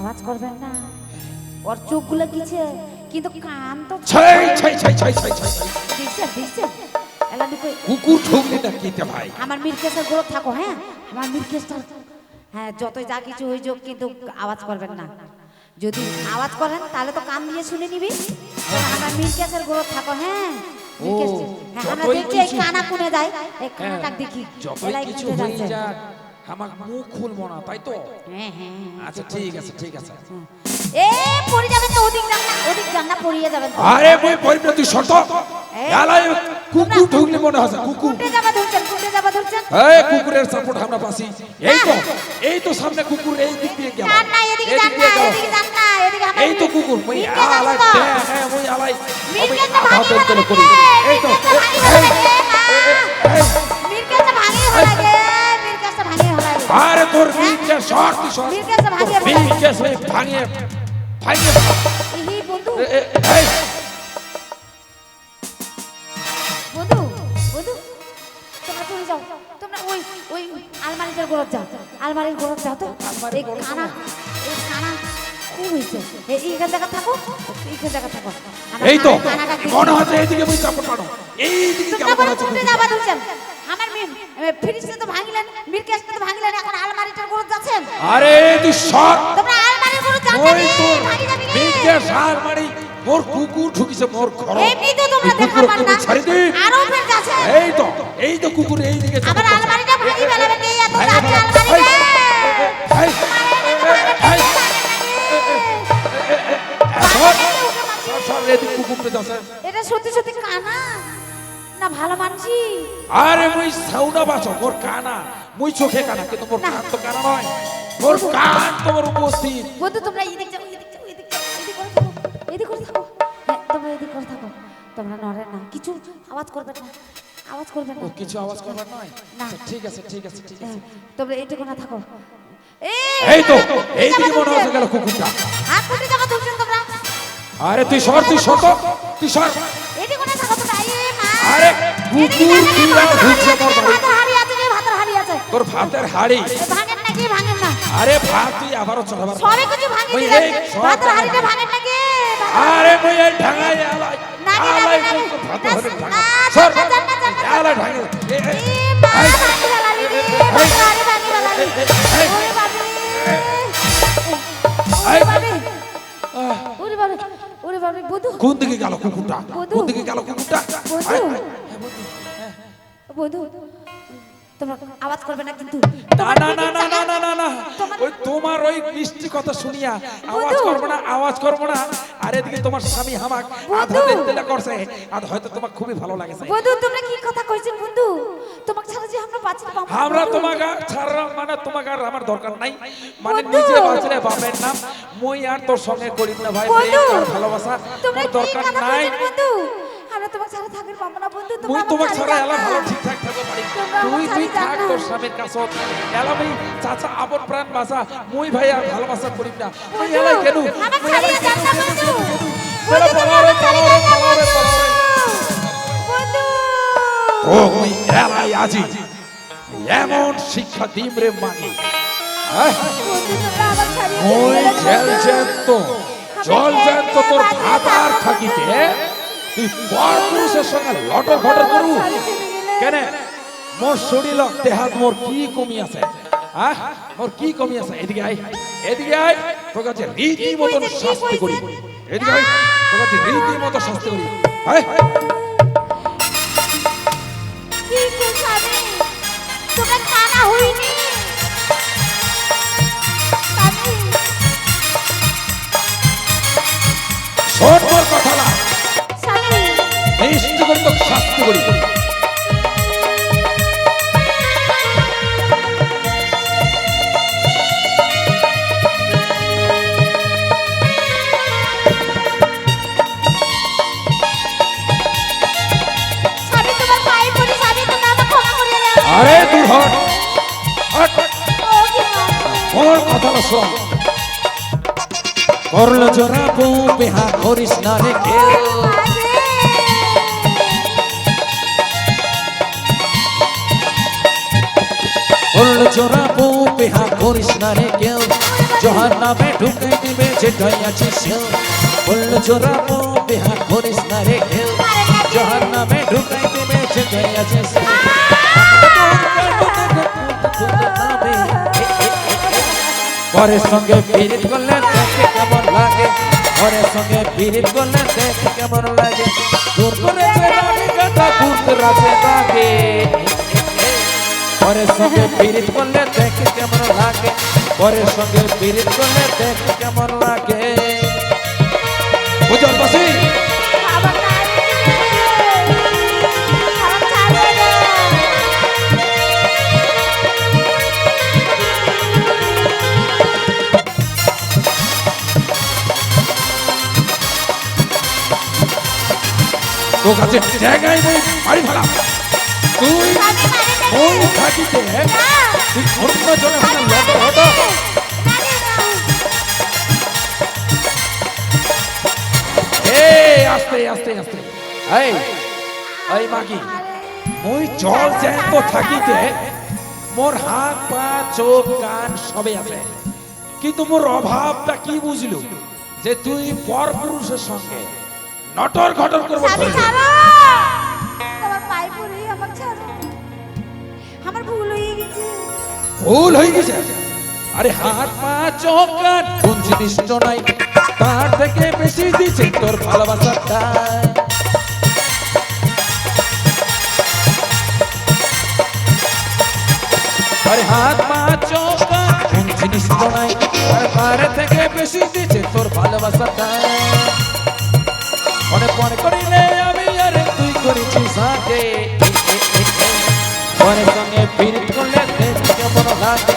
আওয়াজ করবেন না। ওর চোখগুলো কিছে কিন্তু কান তো ছাই ছাই ছাই ছাই ছাই ছাই। এলা দিকে কুকুর ঠুকলি না কিতে ভাই? আমার মিরকেসেরগুলো থাকো হ্যাঁ? আমার মিরকেসটা হ্যাঁ যতই যা কিছু হয়ে যাক কিন্তু আওয়াজ করবেন না। যদি আওয়াজ করেন তাহলে তো কান দিয়ে শুনে নিবি। আমার মিরকেসেরগুলো থাকো হ্যাঁ? হ্যাঁ আমরা দেখছি এই কানা কোনে যায়। এই কানাটা দেখি। যতই কিছু হয়ে যাক। আমার মুখ খুলবো না তাই তো? হ্যাঁ হ্যাঁ হ্যাঁ। আচ্ছা ঠিক আছে ঠিক আছে। এ পড়ে যাবেন তো ওদিক যান না ওদিক যান না পড়িয়ে যাবেন আরে মই পরিবে শর্ত এলাই কুকুর ঠুকলি মনে হচ্ছে কুকুর। কুটে যাবা ধরছেন কুটে যাবা ধরছেন। এই কুকুরের সাপোর্ট আমরা পাসি এই তো এই তো সামনে কুকুর এই দিক দিয়ে গেল। যান না এদিকে এই যান না এদিকে যান না এদিকে আমার এই তো কুকুর মই আলাই হ্যাঁ মই আলাই এই তো। তোর বিলকে শর্ট বিলকে সেই ভাঙিয়ে ভাঙিয়ে বন্ধু। বন্ধু তোমরা চলে যাও। তোমরা ওই ওই আলমারিটার গোড়ত যাও। আলমারির গোড়ত যাও তো। এই খানা এই খানা এই তো মনে হচ্ছে এইদিকে বই চাপড় পাড়ো এইদিকে কেমন হচ্ছে আমার ফিরিজটা তো ভাঙিলেন মিরকেশটা তো ভাঙিলেন এখন করছেন আরে তুই সর তোমরা আর মানে জানতে নেই ভাগি যাবি কে সার মারি মোর কুকুর ঢুকিছে মোর ঘর এমনি তো তোমরা দেখা পার না ছাড়ি দে আরও ফের যাচ্ছে এই তো এই তো কুকুর এই দিকে আবার আলমারিটা ভাগি ফেলাবে কে এত দামি আলমারি এটা সত্যি কানা না ভালো মানছি আরে মুই সাউনা বাছো মোর কানা মুই চোখে কানা কিন্তু মোর কান তো কানা নয়। মোর কান তোমার উপস্থিত। বন্ধু তোমরা এদিক যাও এদিক যাও এদিক যাও এদিক করে থাকো হ্যাঁ তোমরা এদিক করে থাকো। তোমরা নড়ে না। কিছু আওয়াজ করবে না। আওয়াজ করবে না। কিছু আওয়াজ করবার নয়? না। আচ্ছা, ঠিক আছে ঠিক আছে ঠিক আছে। হ্যাঁ, তোমরা এইটুকু না থাকো। এই তো এইদিকে মনে হচ্ছে গেল কুকুরটা। হাত কুটে যাব ধরছেন তোমরা? আরে তুই সর তুই সর তুই সর। এদিকে না থাকো তোমরা। এই আরে কুকুর না, কিরা ভাতের ঢুকছে হাঁড়ি তোর ভাতের হাড়ি। ভাঙেন নাকি ভাঙেন না। আরে ভাত তুই আবারও চড়াবার সবে কিছু ভাঙি দিলেন এই ভাতের। ভাঙেন। নাকি? আরে মই এই ঢাঙাই আলাই। আলাই তো ভাত না, হবে ঢাঙা সর। আলাই ঢাঙা এ, এ, এ মা, ভাঙি রে, ভাঙি। ওরে। ওরে। ওরে ওরে বধূ, কোন দিকে গেল কুকুরটা? কোন দিকে গেল কুকুরটা? বধূ, আওয়াজ করবে না না না না না না না না তোমার ওই মিষ্টি কথা শুনিয়া আওয়াজ করব না আওয়াজ করব না। আর তোমার স্বামী হামাক করছে। আর হয়তো খুবই ভালো লাগে কি কথা বন্ধু? আমরা আমরা তোমাকে মানে তোমাকে আর আমার দরকার নাই। মানে মই আর তোর সঙ্গে করিম না ভাই। ভালোবাসা তোমার দরকার নাই। তোমার ছাড়া পাবো না বন্ধু তুমি তোমার ছাড়া এলা ভালো ঠিকঠাক থাকো পারি। তুই তুই থাক তোর স্বামীর এলা ভাই চাচা আপন প্রাণ বাসা মুই ভাই আর ভালোবাসা করিম না। এলা কেন? আমার ছাড়িয়ে যান না বন্ধু। বন্ধু ও মুই আজি। এমন শিক্ষা দিম রে মানি। জল জল তোর ভাত আর থাকিতে তুই পর পুরুষের সঙ্গে লটর ফটর করু। কেন? মোর শরীর দেহাত মোর কি কমি আছে? হ্যাঁ মোর কি কমি আছে? এদিকে আয়। এদিকে আয়। তোর কাছে রীতি মতন শাস্তি করি। এদিকে আয়। তোর কাছে রীতি মতো শাস্তি করি। হ্যাঁ? তোমরা কানা হইনি। প্রার্থনা বলি আরে দূর হট আমার শোন। করল জোড়া বেহা করিস না রে কেউ মাগি করল জোড়া বউ বিহা করিস না রে কেউ জহার নামে ঢুকে দিবে যেটাই আছে সেও করল জোড়া বউ বিহা করিস না রে কেউ জহার নামে ঢুকে দিবে যেটাই আছে সেও পরের সঙ্গে পিরিত করলে দেখে কেমন লাগে পরের সঙ্গে পিরিত করলে দেখে কেমন লাগে দূর করেছে লাগে কথা দূর করেছে লাগে পরের সঙ্গে পিরিত করলে দেখে কেমন লাগে। পরের সঙ্গে পিরিত করলে দেখে কেমন লাগে। বুঝল বসি? তোর কাছে জায়গায় নেই, বাড়ি ফেলা। তুই মানে থাকিতে তুই অন্য জনের হাতে লটর হতো আস্তে আস্তে আস্তে। এই এই মাগি মুই জল জ্যান্ত থাকিতে মোর হাত পা চোখ কান সবে আছে। কিন্তু মোর অভাবটা কি বুঝলু যে তুই পর পুরুষের সঙ্গে নটর ঘটর করব ভুল হয়ে গেছে। আরে হাত পা নাই। তার থেকে বেশি দিছে তোর ভালোবাসাটা আরে হাত পা নাই। তার থেকে বেশি দিছে তোর ভালোবাসাটা মনে মনে করিলে পরের সঙ্গে পিরিত করলে কেমন লাগে?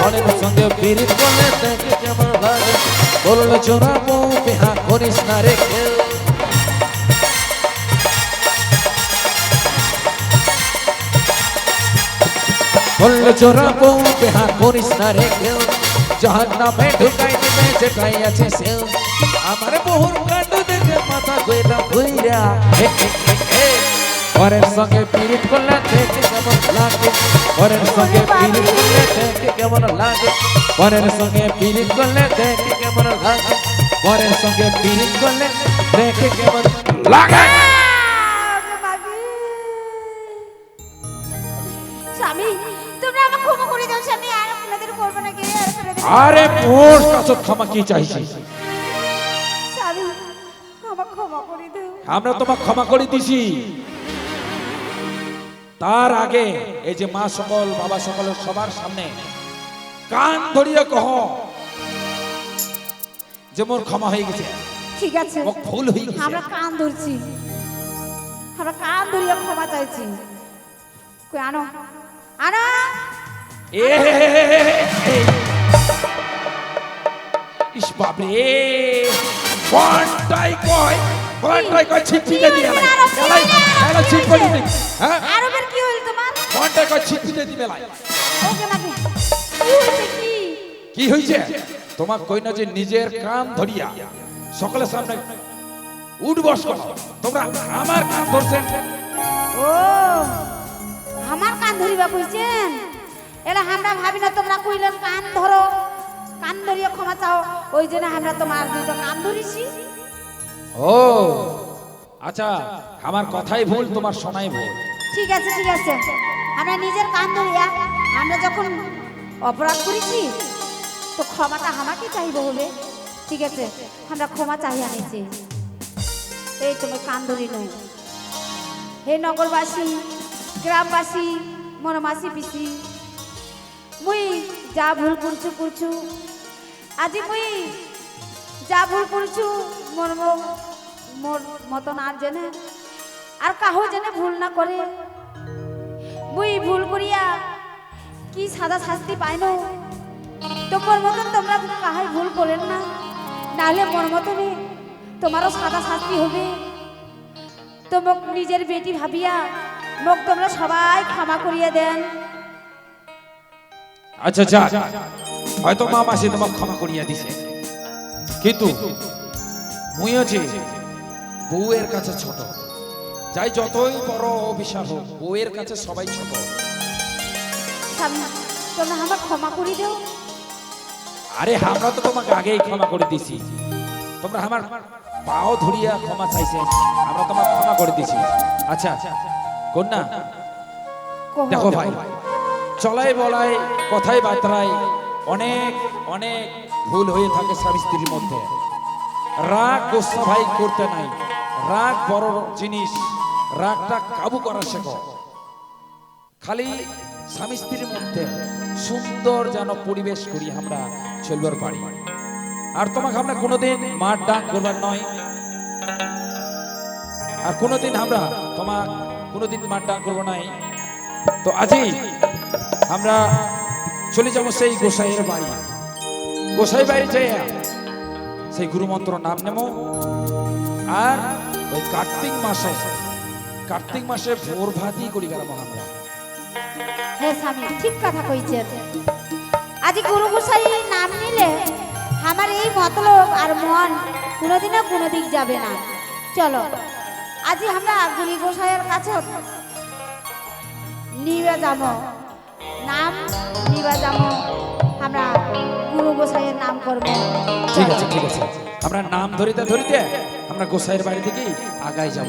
পরের সঙ্গে পিরিত করলে কেমন লাগে? বলল জোড়া বউ বিহা করিস না রে বলল জোড়া বউ বিহা করিস না রে কেউ? যাহার নামে ঢুকাই দিবে যেটাই আছে সেও। আমার বহুর কাণ্ড দেখে মাথা গইলাম ঘুইরা পরের সঙ্গে পিরিত করলে দেখে কেমন লাগে। পরের সঙ্গে পিরিত করলে দেখে কেমন লাগে। পরের সঙ্গে পিরিত করলে দেখে কেমন লাগে। পরের সঙ্গে পিরিত করলে দেখে কেমন লাগে। আর মোর কাছে ক্ষমা কি চাইছি? আমরা তোমাকে ক্ষমা করে দিছি। তার আগে এই যে মা সকল বাবা সকলের সবার সামনে কান ধরিয়ে কহ যে মোর ক্ষমা হয়ে গেছে ঠিক আছে মোক ভুল হয়ে গেছে আমরা কান ধরছি আমরা কান ধরিয়ে ক্ষমা চাইছি কই আনো আনো এ। ইস বাপরে কোনটাই কয় কোনটাই কয় ছিটপিটে দিয়ে লাই এলাই এলাই ছিটপিটে দি হ্যাঁ কোনটাই কয় ছিটপিটে দিবে লাই। কি হইছে? তোমার কই না যে নিজের কান ধরিয়া সকলের সামনে করো। তোমরা আমার কান ধরছেন। ও আমার কান ধরিবা কইছেন? এলা আমরা ভাবি না তোমরা কইলেন কান ধরো। কান ধরিয়ে ক্ষমা চাও। ওই জন্য আমরা তোমার দুটো কান ধরিছি। ও আচ্ছা আমার কথাই ভুল তোমার শোনাই ভুল। ঠিক আছে ঠিক আছে। আমরা নিজের কান ধরিয়া আমরা যখন অপরাধ করেছি, তো ক্ষমাটা আমাকে চাইব বলে। ঠিক আছে, আমরা ক্ষমা চাই আনিছি এই তোমার কান ধরি নয় হে নগরবাসী, গ্রামবাসী, মনমাসি পিসি, মুই যা ভুল করছু করছু। আজি মুই যা ভুল করছু মোর মোর মতন আর জেনে আর কাহো জেনে ভুল না করে। মুই ভুল করিয়া। কি সাদা শাস্তি পাইন? তোমার মতন তোমরা কাহাই ভুল করেন না। নাহলে মোর মতনই তোমারও সাদা শাস্তি হবে। তোমাক নিজের বেটি ভাবিয়া মোক তোমরা সবাই ক্ষমা করিয়া দেন। আচ্ছা যা হয়তো মা মাসি তোমাকে ক্ষমা করিয়া দিছে। কিন্তু মুইও যে বউয়ের কাছে ছোট যাই যতই বড় অভিশাপ হোক বউয়ের কাছে সবাই ছোট। তোমরা আমার ক্ষমা করে দাও। আরে আমরা তো তোমাকে আগেই ক্ষমা করে দিছি তোমরা আমার পাও ধরিয়া ক্ষমা চাইছেন আমরা তোমাকে ক্ষমা করে দিছি আচ্ছা কন্যা দেখো ভাই চলাই বলাই কথাই বার্তায় অনেক অনেক ভুল হয়ে থাকে স্বামী স্ত্রীর মধ্যে। রাগ গোসা ভাই করতে নাই রাগ বড় জিনিস। রাগটা কাবু করা শেখো। খালি স্বামী স্ত্রীর মধ্যে সুন্দর যেন পরিবেশ করি আমরা, চলবার পারি। আর তোমাকে আমরা কোনোদিন মার ডাক করবার নয়। আর কোনোদিন আমরা তোমার কোনোদিন মার ডাক করব নাই। তো আজই আমরা চলে যাব সেই গোসাইয়ের বাড়ি। গোসাই বাড়ি যাই সেই গুরু মন্ত্র নাম নেব। আর ওই কার্তিক মাসে কার্তিক মাসে ভোর ভাতি করি বেড়াবো আমরা। হ্যাঁ স্বামী ঠিক কথা কইছেন। আজি গুরু গোসাই নাম নিলে আমার এই মতলব আর মন কোনোদিনও কোনো দিক যাবে না। চলো আজি আমরা গুরু গোসাইয়ের কাছে নিবে যাব। নাম নিবে যাব। আমরা গুরু গোসাইয়ের নাম করব। ঠিক আছে ঠিক আছে। আমরা নাম ধরিতে ধরিতে আমরা গোসাইয়ের বাড়ি থেকে আগাই যাব।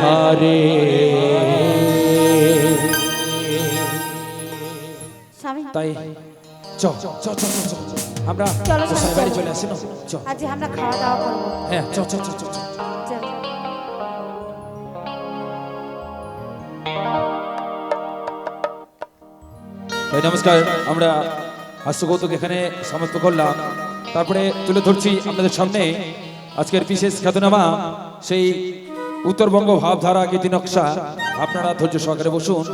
হরে তাই চ চ চ চ। আমরা গোসাই বাড়ি চলে আসি না? চ আজ আমরা খাওয়া দাওয়া করব। হ্যাঁ চ চ চ চ চ। ভাই নমস্কার। আমরা হাস্যকৌতুক এখানে সমাপ্ত করলাম। তারপরে তুলে ধরছি আপনাদের সামনে। আজকের বিশেষ খ্যাতনামা সেই উত্তরবঙ্গ ভাবধারা গীতি নকশা আপনারা ধৈর্য সহকারে বসুন।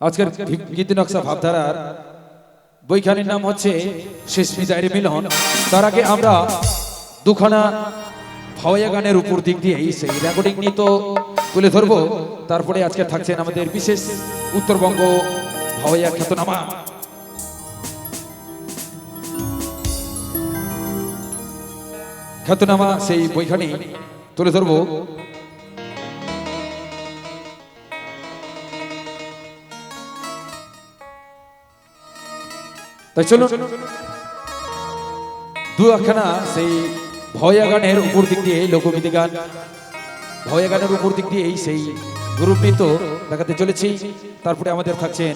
আজকের গীতি নকশা ভাবধারার বইখানির নাম হচ্ছে শেষ বিদায়ের মিলন। তার আগে আমরা দুখানা ভাওয়া গানের উপর দিক দিয়ে সেই রেকর্ডিং নিয়ে তো তুলে ধরবো। তারপরে আজকে থাকছেন আমাদের বিশেষ উত্তরবঙ্গ ভাওয়া খ্যাতনামা। খ্যাতনামা সেই বইখানি। তুলে ধরবো। তাই চলুন। দু একখানা সেই ভয়া গানের উপর দিক দিয়ে লোকগীতি গান। ভয়া গানের উপর দিক দিয়ে সেই গ্রুপ দেখাতে চলেছি। তারপরে আমাদের থাকছেন